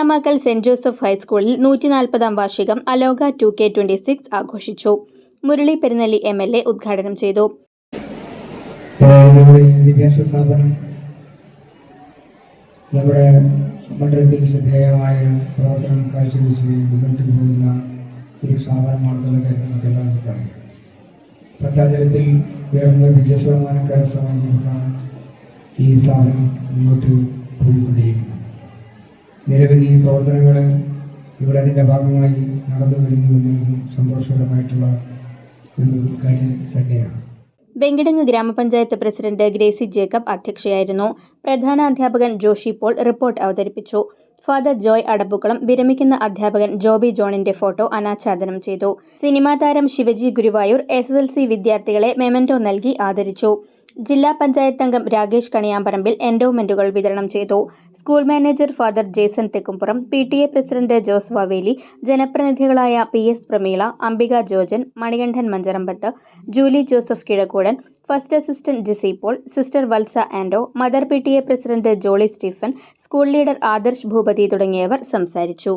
കല്യാമാക്കൽ saint Joseph ഹൈസ്കൂളിൽ നൂറ്റി നാൽപ്പതാം വാർഷികം Aloka two K twenty six ആഘോഷിച്ചു. Murali Perunnelli M L A ഉദ്ഘാടനം ചെയ്തു. നമ്മുടെ ഒരു പശ്ചാത്തലത്തിൽ ഉയർന്ന കരസ്ഥമാക്കിക്കൊണ്ടാണ് ഈ സ്ഥാപനം മുന്നോട്ട് പോയിക്കൊണ്ടിരിക്കുന്നത് നിരവധി പ്രവർത്തനങ്ങൾ ഇവിടെ അതിന്റെ ഭാഗമായി നടന്നു വരുന്നു എന്നതും സന്തോഷകരമായിട്ടുള്ള ഒരു കാര്യം തന്നെയാണ്. വെങ്കിടങ്ങ് ഗ്രാമപഞ്ചായത്ത് പ്രസിഡന്റ് ഗ്രേസി ജേക്കബ് അധ്യക്ഷയായിരുന്നു. പ്രധാന അധ്യാപകൻ ജോഷി പോൾ റിപ്പോർട്ട് അവതരിപ്പിച്ചു. ഫാദർ ജോയ് അടപ്പുക്കളം വിരമിക്കുന്ന അധ്യാപകൻ ജോബി ജോണിന്റെ ഫോട്ടോ അനാച്ഛാദനം ചെയ്തു. സിനിമാ താരം ശിവജി ഗുരുവായൂർ എസ് വിദ്യാർത്ഥികളെ മെമന്റോ നൽകി ആദരിച്ചു. ജില്ലാ പഞ്ചായത്ത് അംഗം രാകേഷ് കണിയാമ്പറമ്പിൽ എൻഡോമെന്റുകൾ വിതരണം ചെയ്തു. School manager father Jason Thekkumpuram P T A president Jose Vaveli ജനപ്രതിനിധികളായ P S Prameela Ambika Jojan Manikandan Mancharambath Julie Joseph Kizhakkoodan first assistant Jissy Paul sister Valsa Anto mother P T A president Jolly Stephen school leader Adarsh Bhupathi തുടങ്ങിയവർ സംസാരിച്ചു.